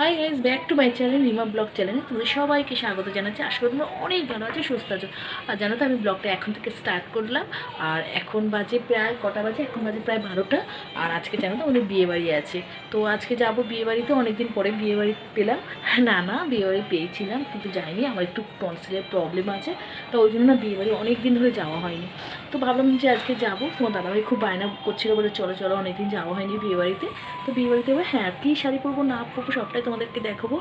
Hi guys back to my channel Rima vlog চ্যানেলে তোমাদের সবাইকে স্বাগত জানাচ্ছি। আশা করি তোমরা অনেক ভালো আছো, সুস্থ আছো। আর জানো তো, আমি ব্লগটা এখন থেকে স্টার্ট করলাম। আর এখন বাজে প্রায় কটা বাজে? এখন বাজে প্রায় বারোটা। আর আজকে জানো তো, আমাদের বিয়েবাড়ি আছে। তো আজকে যাব বিয়েবাড়িতে, অনেকদিন পরে বিয়েবাড়ি পেলাম। না না, বিয়েবাড়ি পেয়েছিলাম, কিন্তু যাইনি। আমার একটু টনসিলের প্রবলেম আছে। তো ওই জন্য না, বিয়েবাড়ি অনেক দিন ধরে যাওয়া হয়নি। তো ভাবলাম যে আজকে যাব। তোমার দাদাভাই খুব বায়না করছিল বলে চলো চলো, অনেকদিন যাওয়া হয়নি বিয়ে বাড়িতে তো বিয়ে বাড়িতে এবার হ্যাঁ কী শাড়ি পরবো, না পরবো সবটাই তোমাদেরকে দেখাবো।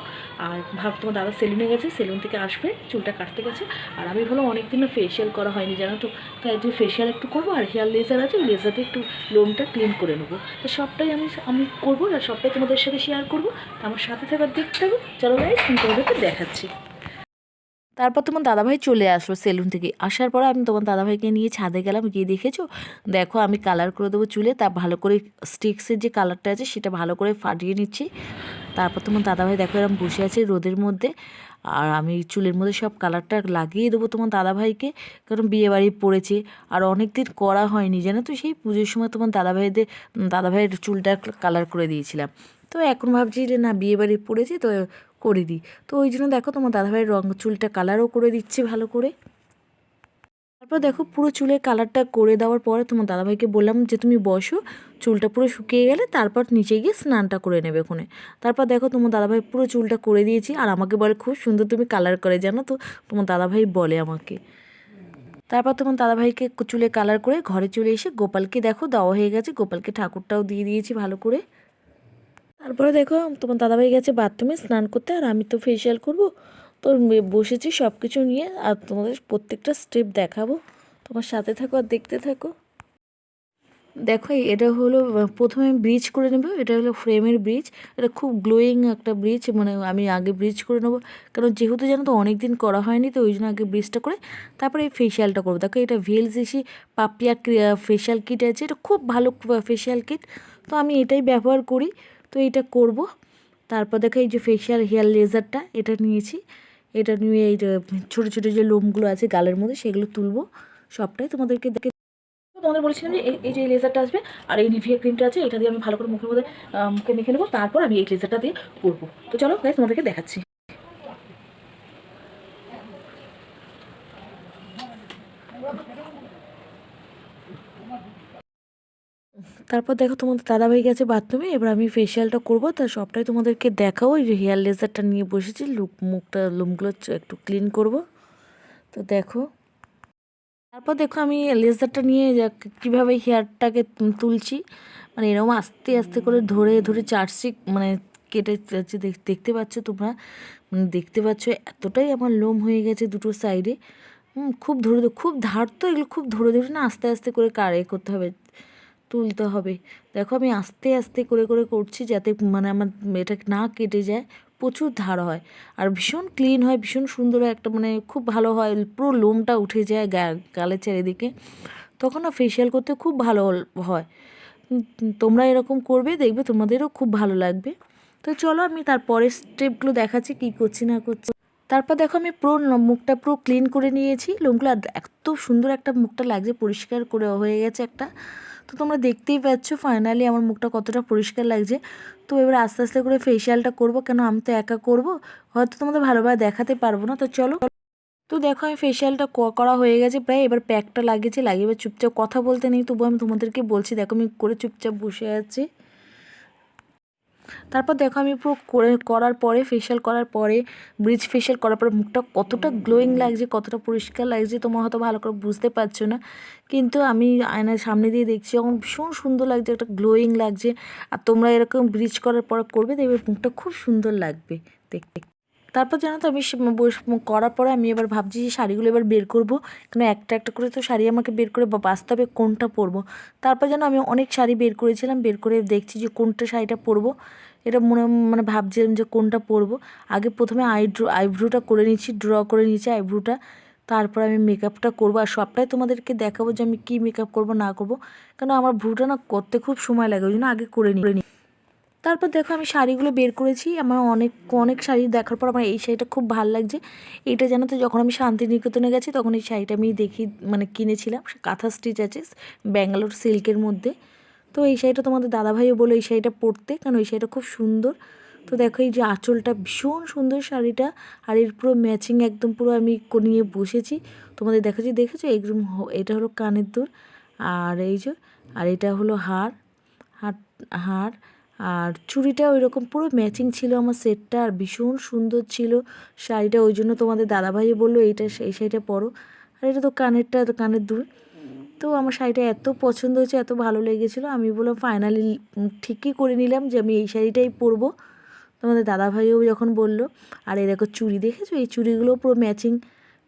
আর ভাব, তোমার দাদা সেলুনে গেছে সেলুন থেকে আসবে, চুলটা কাটতে গেছে। আর আমি ভালো অনেক দিনও ফেশিয়াল করা হয়নি, জানো তো? তাই একটু ফেশিয়াল একটু করব আর হেয়ার লেজার আছে, ওই লেজারতে একটু লোমটা ক্লিন করে নেব। তো সবটাই আমি আমি করব আর সবটাই তোমাদের সাথে শেয়ার করব। আমার সাথে থাকার দেখতে থাকো চলো আমি তোমাদেরকে দেখাচ্ছি। তারপর তোমার দাদাভাই চলে আসলো সেলুন থেকে। আসার পর আমি তোমার দাদাভাইকে নিয়ে ছাদে গেলাম, গিয়ে দেখেছ? দেখো, আমি কালার করে দেবো চুলে, তা ভালো করে স্টিক্সের যে কালারটা আছে, সেটা ভালো করে ফাটিয়ে নিচ্ছি। তারপর তোমার দাদাভাই দেখো এরকম বসে আছে রোদের মধ্যে, আর আমি চুলের মধ্যে সব কালারটা লাগিয়ে দেবো তোমার দাদাভাইকে, কারণ বিয়ে বাড়ি পড়েছে, আর অনেক দিন করা হয়নি, জানো তো? সেই পুজোর সময় তোমার দাদাভাইদের, দাদাভাইয়ের চুলটা কালার করে দিয়েছিলাম। তো এখন ভাবছি যে না, বিয়ে বাড়ি পড়েছে, তো করে দিই। তো ওই জন্য দেখো তোমার দাদাভাইয়ের রঙ চুলটা কালারও করে দিচ্ছে ভালো করে। তারপর দেখো পুরো চুলের কালারটা করে দেওয়ার পরে তোমার দাদাভাইকে বললাম যে, তুমি বসো, চুলটা পুরো শুকিয়ে গেলে তারপর নিচে গিয়ে স্নানটা করে নেবে ওখানে তারপর দেখো তোমার দাদাভাই পুরো চুলটা করে দিয়েছি আর আমাকে বলে, খুব সুন্দর তুমি কালার করে জানো তো। তোমার দাদাভাই বলে আমাকে। তারপর তোমার দাদাভাইকে চুলে কালার করে ঘরে চলে এসে গোপালকে দেখো দেওয়া হয়ে গেছে। গোপালকে ঠাকুরটাও দিয়ে দিয়েছি ভালো করে। তারপরে দেখো, তোমার দাদাভাই গেছে বাথরুমে স্নান করতে, আর আমি তো ফেসিয়াল করব। তো বসেছি সব কিছু নিয়ে, আর তোমাদের প্রত্যেকটা স্টেপ দেখাবো। তোমার সাথে থাকো আর দেখতে থাকো। দেখো, এটা হলো প্রথমে ব্রিজ করে নেব, এটা হলো ফ্রেমের ব্রিজ এটা খুব গ্লোয়িং একটা ব্রিজ মানে আমি আগে ব্রিজ করে নেব। কারণ যেহেতু জানো তো অনেক দিন করা হয়নি, তো ওই জন্য আগে ব্রিজটা করে তারপরে এই ফেসিয়ালটা করব। দেখো, এটা ভিএলসিসি পাপিয়া ফেশিয়াল কিট আছে, এটা খুব ভালো ফেশিয়াল কিট তো আমি এটাই ব্যবহার করি। তো এটা করব। তারপর দেখো এই যে ফেশিয়াল হেয়ার লেজারটা এটা নিয়েছি। এটা নিয়ে এই ছোটো ছোটো যে লোমগুলো আছে গালের মধ্যে, সেগুলো তুলবো। সবটাই তোমাদেরকে দেখে তোমাদের বলেছিলাম যে এই- যে লেজারটা আসবে, আর এই নিভিয়া ক্রিমটা আছে, এটা দিয়ে আমি ভালো করে মুখের মধ্যে মুখে মেখে নেব। তারপর আমি এই লেজারটা দিয়ে করব। তো চলো তোমাদেরকে দেখাচ্ছি। তারপর দেখো তোমাদের দাদাভাই গেছে বাথরুমে এবার আমি ফেশিয়ালটা করব, তা সবটাই তোমাদেরকে দেখাবো। এই যে হেয়ার লেজারটা নিয়ে বসেছি লুক মুখটা লোমগুলো একটু ক্লিন করব। তো দেখো। তারপর দেখো আমি লেজারটা নিয়ে কীভাবে হেয়ারটাকে তুলছি। মানে এরকম আস্তে আস্তে করে ধরে ধরে চারছি মানে কেটে যাচ্ছে, দেখ- দেখতে পাচ্ছ তোমরা? মানে দেখতে পাচ্ছ এতটাই আমার লোম হয়ে গেছে দুটো সাইডে খুব ধরে- খুব ধার তো এগুলো খুব ধরে ধরে না আস্তে আস্তে করে কারে করতে হবে। তুলতে হবে। দেখো আমি আস্তে আস্তে করে করে করছি যাতে মানে আমার এটা না কেটে যায়, প্রচুর ধার হয়। আর ভীষণ ক্লিন হয়, ভীষণ সুন্দর হয়, একটা মানে খুব ভালো হয়, পুরো লোমটা উঠে যায় গা- গালের চারিদিকে। তখন না ফেশিয়াল করতে খুব ভালো হয়। তোমরা এরকম করবে, দেখবে তোমাদেরও খুব ভালো লাগবে। তো চলো আমি তারপরের স্টেপগুলো দেখাচ্ছি, কী করছি না করছি। তারপর দেখো আমি পুরো মুখটা পুরো ক্লিন করে নিয়েছি। লোমগুলো এত সুন্দর একটা মুখটা লাগছে, পরিষ্কার করে হয়ে গেছে একটা। তো তোমরা দেখতেই পাচ্ছ ফাইনালি আমার মুখটা কতটা পরিষ্কার লাগছে। তো এবার আস্তে আস্তে করে ফেসিয়ালটা করব, কেন আমি তো একা করব? হয়তো তোমাদের ভালোভাবে দেখাতে পারব না, তো চলো। তো দেখো আমি ফেশিয়ালটা করা হয়ে গেছে প্রায়, এবার প্যাকটা লাগিয়েছে, লাগিয়ে এবার চুপচাপ কথা বলতে নেই তবু আমি তোমাদেরকে বলছি, দেখো আমি করে চুপচাপ বসে আছি। তারপর দেখো আমি পুরো করে, করার পরে ফেশিয়াল করার পরে ব্রিজ ফেশিয়াল করার পরে মুখটা কতটা গ্লোয়িং লাগছে, কতটা পরিষ্কার লাগছে, তোমার হয়তো ভালো করে বুঝতে পারছ না। কিন্তু আমি আয়নার সামনে দিয়ে দেখছি, এখন ভীষণ সুন্দর লাগছে, একটা গ্লোয়িং লাগছে। আর তোমরা এরকম ব্রিজ করার পর করবে, দেখবে মুখটা খুব সুন্দর লাগবে। দেখতে তারপর জানো তো আমি করার পরে আমি এবার ভাবছি যে শাড়িগুলো এবার বের করব। কেন একটা একটা করে তো শাড়ি আমাকে বের করে বা- বাস্তবে কোনটা পরবো। তারপর যেন আমি অনেক শাড়ি বের করেছিলাম, বের করে দেখছি যে কোনটা শাড়িটা পরবো। এটা মনে মানে ভাবছিলাম যে কোনটা পরবো। আগে প্রথমে আইব্রো আইব্রোটা করে নিচ্ছি, ড্র করে নিচ্ছি আইব্রোটা। তারপর আমি মেকআপটা করব। আর সবটাই তোমাদেরকে দেখাবো যে আমি কী মেকআপ করব, না করব। কেন আমার ভ্রুটা না করতে খুব সময় লাগে, ওই জন্য আগে করে নিই তারপর দেখো আমি শাড়িগুলো বের করেছি। আমার অনেক অনেক শাড়ি দেখার পর আমার এই শাড়িটা খুব ভালো লাগছে। এইটা জানো তো, যখন আমি শান্তিনিকেতনে গেছি, তখন এই শাড়িটা আমি দেখি মানে কিনেছিলাম। কাঁথা স্টিচ আছে, ব্যাঙ্গালোর সিল্কের মধ্যে। তো এই শাড়িটা তোমাদের দাদাভাইও বলো এই শাড়িটা পরতে, কারণ ওই শাড়িটা খুব সুন্দর। তো দেখো এই যে আঁচলটা, ভীষণ সুন্দর শাড়িটা। আর এর পুরো ম্যাচিং একদম পুরো আমি নিয়ে বসেছি। তোমাদের দেখাচ্ছি দেখেছ? একদম এটা হলো কানের দুল। আর এই যে, আর এটা হলো হার। হার হার। আর চুড়িটা ওই রকম পুরো ম্যাচিং ছিল আমার সেটটা আর ভীষণ সুন্দর ছিল। শাড়িটা ওই জন্য তোমাদের দাদাভাই বলল, এইটা এই শাড়িটা পরো। আর এটা তো কানেরটা কানের দুল। তো আমার শাড়িটা এত পছন্দ হয়েছে, এত ভালো লেগেছিলো, আমি বললাম ফাইনালি ঠিকই করে নিলাম যে আমি এই শাড়িটাই পরবো। তোমাদের দাদাভাইও যখন বলল, আর দেখো চুড়ি দেখেছ? এই চুড়িগুলো পুরো ম্যাচিং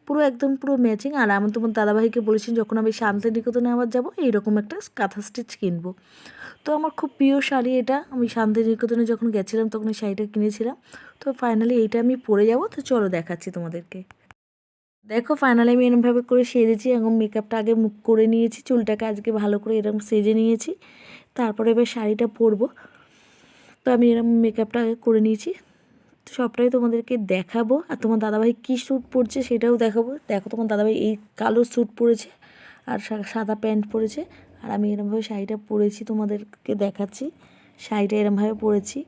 পুরো একদম পুরো ম্যাচিং আর আমি তোমার দাদাভাইকে বলেছি, যখন আমি শান্তিনিকেতনে আবার যাব এইরকম একটা কাঁথা স্টিচ কিনবো। তো আমার খুব প্রিয় শাড়ি এটা। আমি শান্তিনিকেতনে যখন গেছিলাম, তখন এই শাড়িটা কিনেছিলাম। তো ফাইনালি এইটা আমি পরে যাব। তো চলো দেখাচ্ছি তোমাদেরকে। দেখো ফাইনালি আমি এরমভাবে করে সেজেছি, এবং মেকআপটা আগে মুখ করে নিয়েছি, চুলটাকে আজকে ভালো করে এরকম সেজে নিয়েছি। তারপরে এবার শাড়িটা পরবো। তো আমি এরকম মেকআপটা আগে করে নিয়েছি। সবটাই তোমাদেরকে দেখাবো। আর তোমার দাদাভাই কী স্যুট পরছে সেটাও দেখাবো। দেখো তোমার দাদাভাই এই কালো স্যুট পরেছে আর সাদা প্যান্ট পরেছে। আর আমি এরমভাবে শাড়িটা পরেছি, তোমাদেরকে দেখাচ্ছি। শাড়িটা এরমভাবে পরেছি।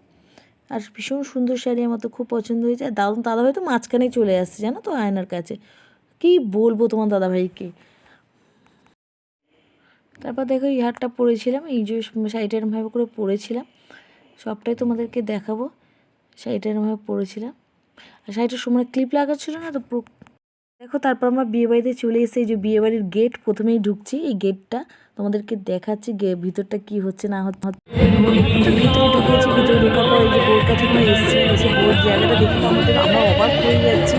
আর ভীষণ সুন্দর শাড়ি আমার তো খুব পছন্দ হয়েছে। আর দাদা, দাদাভাই তো মাঝখানেই চলে আসছে, জানো তো, আয়নার কাছে। কী বলব তোমার দাদাভাইকে? তারপর দেখো এই হারটা পরেছিলাম, এই যে শাড়িটা এরমভাবে করে পরেছিলাম। সবটাই তোমাদেরকে দেখাবো। শাড়িটা এরমভাবে পরেছিলাম। আর শাড়িটার সময় ক্লিপ লাগা ছিল না তো পুরো দেখো, তারপর আমরা বিয়েবাড়িতে চলে এসে যে বিয়েবাড়ির গেট প্রথমেই ঢুকছি। এই গেটটা তোমাদেরকে দেখাচ্ছি ভিতরটা কি হচ্ছে, না হচ্ছে। ভিতরে ঢুকেছি ভিতরে ঢোকার পর এই যে কাছে জায়গাটা আমাদের, আমরা অবাক হয়ে যাচ্ছি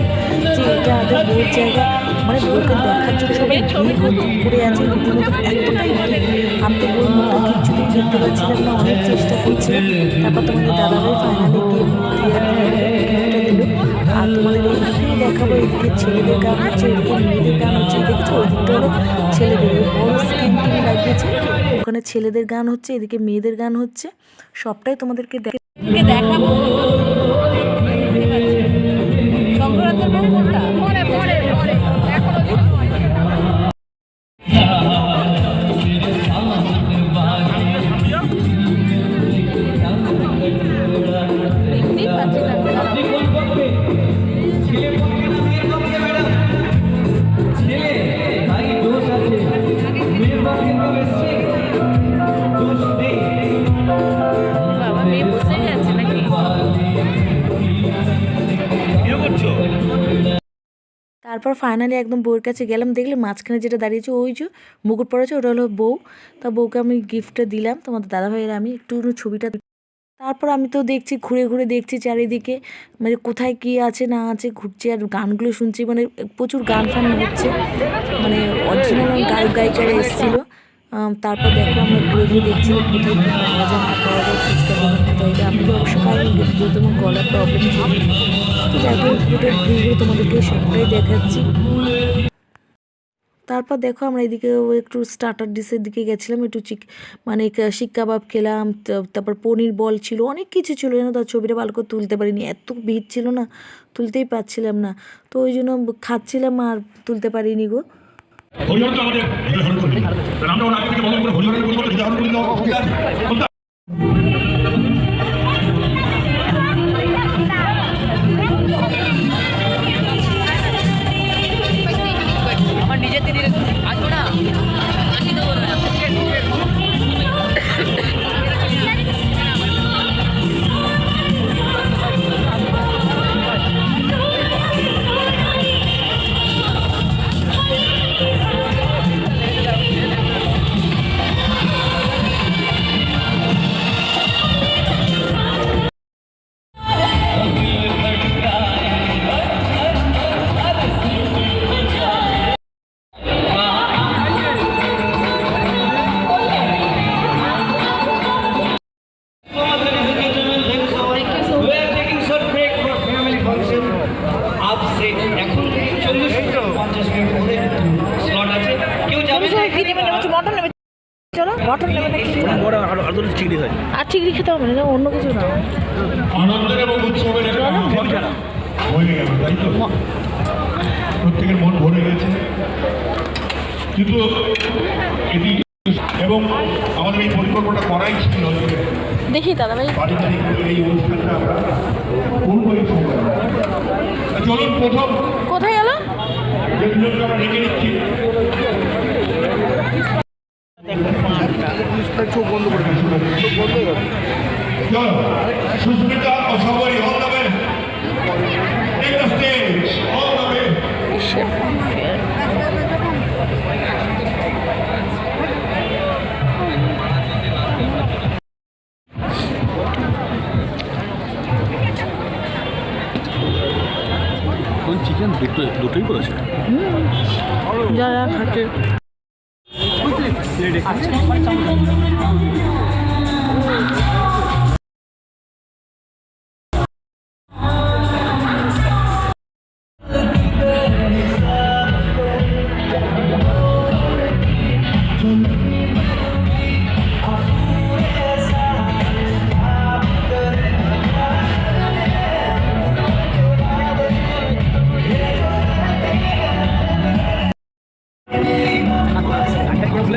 যে এটা আগে বোর জায়গা। মানে বোরকে দেখার জন্য সবাই ভিড় করে আছে, রীতিমতো এতটাই ভিড়। আমি তো বোর মুখটা কিছুতেই দেখতে পাচ্ছিলাম না, অনেক চেষ্টা করছিলাম তারপর তোমাদের দাদাভাই ফাইনালি গিয়ে আর তোমাদের এইদিকেই দেখাবো এদিকে ছেলেদের গান হচ্ছে, এদিকে মেয়েদের গান হচ্ছে, দেখেছ? ওই হলো ছেলেদের বড় স্ক্রিন টিভি লাগিয়েছে। ওখানে ছেলেদের গান হচ্ছে, এদিকে মেয়েদের গান হচ্ছে। সবটাই তোমাদেরকে দেখ- দেখাবো। তারপর ফাইনালি একদম বউয়ের কাছে গেলাম দেখলে মাঝখানে যেটা দাঁড়িয়েছে ওই যে মুকুট পড়েছে ওটা হলো বউ। তা বউকে আমি গিফটটা দিলাম, তোমাদের দাদাভাইয়ের আমি একটু ছবিটা তারপর আমি তো দেখছি, ঘুরে ঘুরে দেখছি চারিদিকে মানে কোথায় কী আছে না আছে, ঘুরছি আর গানগুলো শুনছি মানে প্রচুর গান ফান হচ্ছে। মানে অরিজিনাল গায়ক গায়িকারা এসেছিল। তারপর দেখো আমরা ঘুরে ঘুরে দেখছি কোথায় পাওয়া যায়, না পাওয়া যায়। যায়। আমি যেহেতু আমার গলার প্রবলেম তো ঘুরে ঘুরে ঘুরে তোমাদেরকে সবটাই দেখাচ্ছি। তারপর দেখো আমরা এদিকে একটু স্টার্টার ডিশের দিকে গেছিলাম, একটু চিক মানে শিক কাবাব খেলাম তারপর পনির বল ছিল, অনেক কিছু ছিল যেন তার ছবিটা ভালো করে তুলতে পারিনি। এত ভিড় ছিল না, তুলতেই পারছিলাম না। তো ওই জন্য খাচ্ছিলাম আর তুলতে পারিনি গো। আজ এখন চল্লিশ পঞ্চাশ মিনিট পরে স্লট আছে। কেউ যাবে না কি নেবে? নেবে মটন নেবে? চলো মটন নেবে নাকি? আর চিংড়ি খেতে হবে না অন্য কিছু না আনন্দের এবং উৎসবের হয়ে গেল তাই তো? প্রত্যেকের মন ভরে গেছে। কিন্তু এটি এবং আমাদের এই পরিকল্পনাটা করাই ছিল যে দেখি দাদা ভাই। কোথায় গেল? Sushmita the take the stage the Are?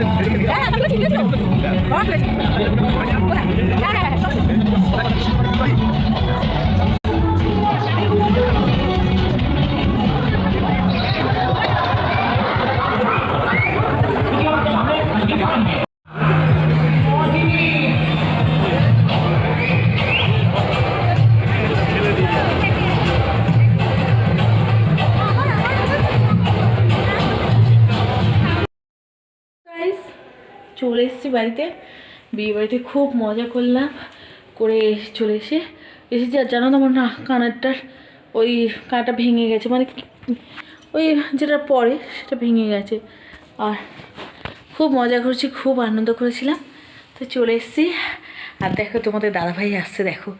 哎这个给我的手给我的过来我的手给 চলে এসেছি বাড়িতে। বিয়ে বাড়িতে খুব মজা করলাম, করে চলে এসে, এসেছি আর জানো তো আমার না কানেরটার ওই কাঁটা ভেঙে গেছে মানে ওই যেটা পরে সেটা ভেঙে গেছে। আর খুব মজা করছি, খুব আনন্দ করেছিলাম। তো চলে এসেছি। আর দেখো তোমাদের দাদাভাই আসছে, দেখো।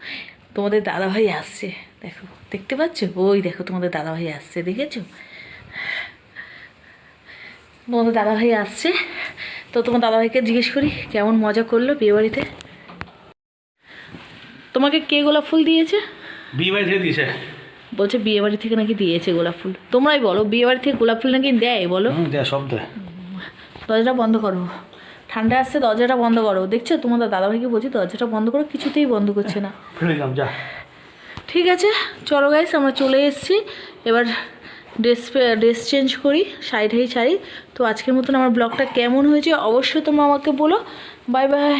তোমাদের দাদাভাই আসছে, দেখো, দেখতে পাচ্ছ? ওই দেখো তোমাদের দাদাভাই আসছে, দেখেছ? তোমাদের দাদাভাই আসছে। তো তোমার দাদাভাইকে জিজ্ঞেস করি কেমন মজা করল বিয়েবাড়িতে? তোমাকে কে গোলাপ ফুল দিয়েছে? বিয়ে বাড়ি থেকে দিয়েছে। বলছে বিয়েবাড়ি থেকে নাকি দিয়েছে গোলাপ ফুল। তোমরাই বলো বিয়েবাড়ি থেকে গোলাপ ফুল নাকি দেয় বলো। দেয় সব দেয়। দরজাটা বন্ধ করো। ঠান্ডা আসছে দরজাটা বন্ধ করো। দেখছ তোমাদের দাদাভাইকে বলছি দরজাটা বন্ধ করো কিছুতেই বন্ধ করছে না। ঠিক আছে চলো গাইস আমরা চলে এসেছি। এবার ড্রেস ড্রেস চেঞ্জ করি, শাড়ি ঠাড়ি ছাড়ি। তো আজকের মতন আমার ব্লগটা কেমন হয়েছে অবশ্যই তোমরা আমাকে বলো। Bye bye